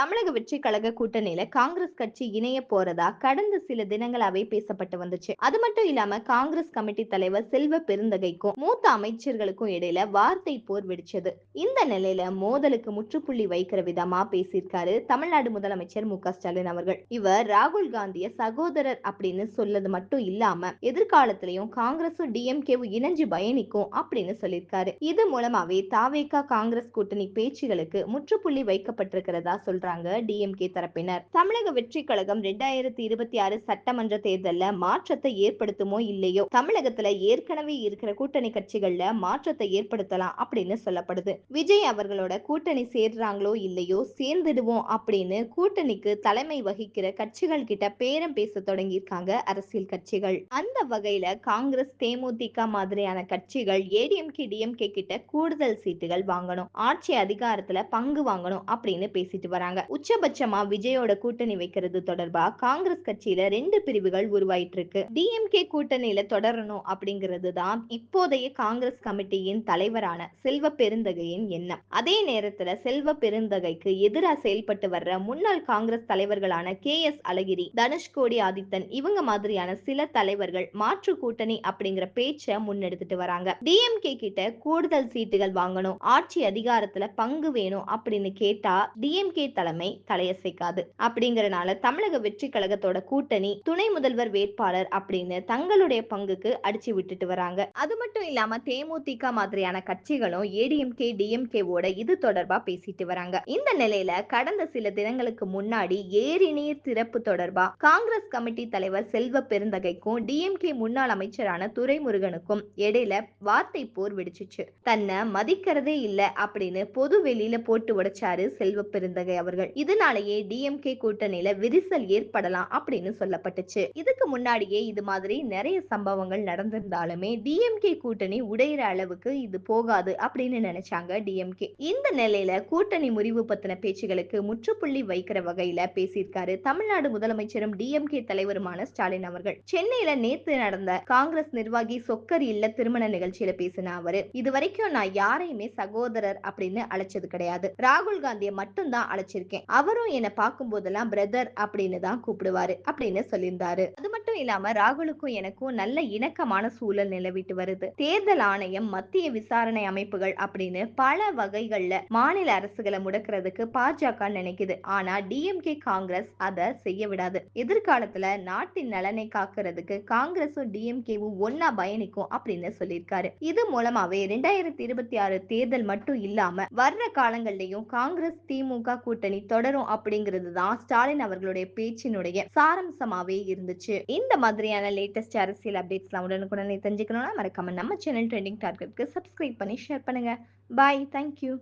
தமிழக வெற்றி கழக கூட்டணியில காங்கிரஸ் கட்சி இணைய போறதா கடந்த சில தினங்களாவே பேசப்பட்டு வந்துச்சு. அது மட்டும் இல்லாம காங்கிரஸ் கமிட்டி தலைவர் செல்வ பெருந்தகைக்கும் மூத்த அமைச்சர்களுக்கும் இடையில வார்த்தை போர் வெடிச்சது. இந்த நிலையில மோதலுக்கு முற்றுப்புள்ளி வைக்கிற விதமா பேசியிருக்காரு தமிழ்நாடு முதலமைச்சர் மு ஸ்டாலின் அவர்கள். இவர் ராகுல் காந்திய சகோதரர் அப்படின்னு சொல்லது மட்டும் இல்லாம எதிர்காலத்திலையும் காங்கிரஸும் டிஎம்கேவும் இணைஞ்சு பயணிக்கும் அப்படின்னு சொல்லியிருக்காரு. இது மூலமாவே தாவேகா காங்கிரஸ் கூட்டணி பேச்சுகளுக்கு முற்றுப்புள்ளி வைக்கப்பட்டிருக்கிறதா சொல்றாங்க டிஎம்கே தரப்பினர். தமிழக வெற்றி கழகம் ரெண்டாயிரத்தி இருபத்தி ஆறு சட்டமன்ற தேர்தல்ல மாற்றத்தை ஏற்படுத்துமோ இல்லையோ? தமிழகத்துல ஏற்கனவே இருக்கிற கூட்டணி கட்சிகள்ல மாற்றத்தை ஏற்படுத்தலாம் அப்படின்னு சொல்லப்படுது. விஜய் அவர்களோட கூட்டணி சேர்றாங்களோ இல்லையோ? சேர்ந்துடுவோம் அப்படின்னு கூட்டணிக்கு தலைமை வகிக்கிற கட்சிகள் கிட்ட பேரம் பேச தொடங்கியிருக்காங்க அரசியல் கட்சிகள். அந்த வகையில காங்கிரஸ் தேமுதிக மாதிரியான கட்சிகள் ஏடிஎம்கே டிஎம்கே கிட்ட கூடுதல் சீட்டுகள் வாங்கணும். ஆட்சி அதிகாரத்துல பங்கு வாங்கணும் அப்படின்னு பேசிட்டு வராங்க. உச்சபட்சமா விஜயோட கூட்டணி வைக்கிறது தொடர்பா காங்கிரஸ் கட்சியில ரெண்டு பிரிவுகள் உருவாயிட்டு இருக்கு டிஎம்கே கூட்டணியில தொடரணும் அப்படிங்கிறது தான் இப்போதைய காங்கிரஸ் கமிட்டியின் தலைவரான செல்வ பெருந்தகையின் எண்ணம். அதே நேரத்துல செல்வ பெருந்தகைக்கு எதிராக செயல்பட்டு வர்ற முன்னாள் காங்கிரஸ் தலைவர்களான கே எஸ் அழகிரி தனுஷ்கோடி ஆதித்தன் இவங்க மாதிரியான சில தலைவர்கள் மாற்று கூட்டணி அப்படிங்கிற பேச்ச முன்னெடுத்துட்டு வராங்க. டிஎம்கே கிட்ட கூடுதல் சீட்டுகள் வாங்கணும் ஆட்சி அதிகாரத்துல பங்கு வேணும் அப்படின்னு கேட்டா டிஎம்கே தலைமை தலையசைக்காது. அப்படிங்கறனால தமிழக வெற்றி கழகத்தோட கூட்டணி துணை முதல்வர் வேட்பாளர் அப்படின்னு தங்களுடைய பங்குக்கு அடிச்சு விட்டுட்டு வராங்க. அது மட்டும் இல்லாம தேமுதிக மாதிரியான கட்சிகளும் ஏடிஎம்கே டிஎம்கேவோட இது தொடர்பா பேசிட்டு வராங்க. இந்த நிலையில கடந்த சில தினங்களுக்கு முன்னாடி ஏரி நீர் திறப்பு தொடர்பா காங்கிரஸ் கமிட்டி தலைவர் செல்வ பெருந்தகைக்கும் டிஎம்கே முன்னாள் அமைச்சரான துரைமுருகனுக்கும் இடையில வார்த்தை போர் வெடிச்சிச்சு. தன்னை மதிக்கிறதே இல்ல அப்படின்னு பொது வெளியில போட்டு உடைச்சாரு செல்வ பெருந்தகை அவர் அவர்கள் இதனாலேயே டிஎம்கே கூட்டணியில விரிசல் ஏற்படலாம் அப்படின்னு சொல்லப்பட்டுச்சு. இதுக்கு முன்னாடியே இது மாதிரி நிறைய சம்பவங்கள் நடந்திருந்தாலுமே டிஎம்கே கூட்டணி உடையிற அளவுக்கு இது போகாது அப்படின்னு நினைச்சாங்க டிஎம்கே இந்த நிலையில கூட்டணி முறிவு பத்தின பேச்சுகளுக்கு முற்றுப்புள்ளி வைக்கிற வகையில பேசியிருக்காரு தமிழ்நாடு முதலமைச்சரும் டிஎம்கே தலைவருமான ஸ்டாலின் அவர்கள். சென்னையில நேத்து நடந்த காங்கிரஸ் நிர்வாகி சொக்கர் இல்ல திருமண நிகழ்ச்சியில பேசின அவரு இது வரைக்கும் நான் யாரையுமே சகோதரர் அப்படின்னு அழைச்சது கிடையாது. ராகுல் காந்தியை மட்டும் தான் அழைச்சிருக்கேன் வச்சிருக்கேன். அவரும் என்னை பார்க்கும் போதெல்லாம் பிரதர் அப்படின்னு தான் கூப்பிடுவாரு அப்படின்னு சொல்லியிருந்தாரு. அது மட்டும் இல்லாம ராகுலுக்கும் எனக்கும் நல்ல இணக்கமான சூழல் நிலவிட்டு வருது. தேர்தல் ஆணையம் மத்திய விசாரணை அமைப்புகள் அப்படின்னு பல வகைகள்ல மாநில அரசுகளை முடக்கிறதுக்கு பாஜக நினைக்குது. ஆனா டிஎம்கே காங்கிரஸ் அதை செய்ய விடாது. எதிர்காலத்துல நாட்டின் நலனை காக்கிறதுக்கு காங்கிரஸும் டிஎம்கேவும் ஒன்னா பயணிக்கும் அப்படின்னு சொல்லியிருக்காரு. இது மூலமாவே ரெண்டாயிரத்தி இருபத்தி ஆறு தேர்தல் மட்டும் இல்லாம வர்ற காலங்கள்லயும் காங்கிரஸ் திமுக கூட்டணி கூட்டணி தொடரும் அப்படிங்கிறது தான் ஸ்டாலின் அவர்களுடைய பேச்சினுடைய சாரம்சமாவே இருந்துச்சு. இந்த மாதிரியான லேட்டஸ்ட் அரசியல் அப்டேட்ஸ்லாம் உடனுக்குடனே தெரிஞ்சுக்கணும்னா மறக்காம நம்ம சேனல் ட்ரெண்டிங் டார்கெட்க்கு சப்ஸ்கிரைப் பண்ணி ஷேர் பண்ணுங்க. Bye thank you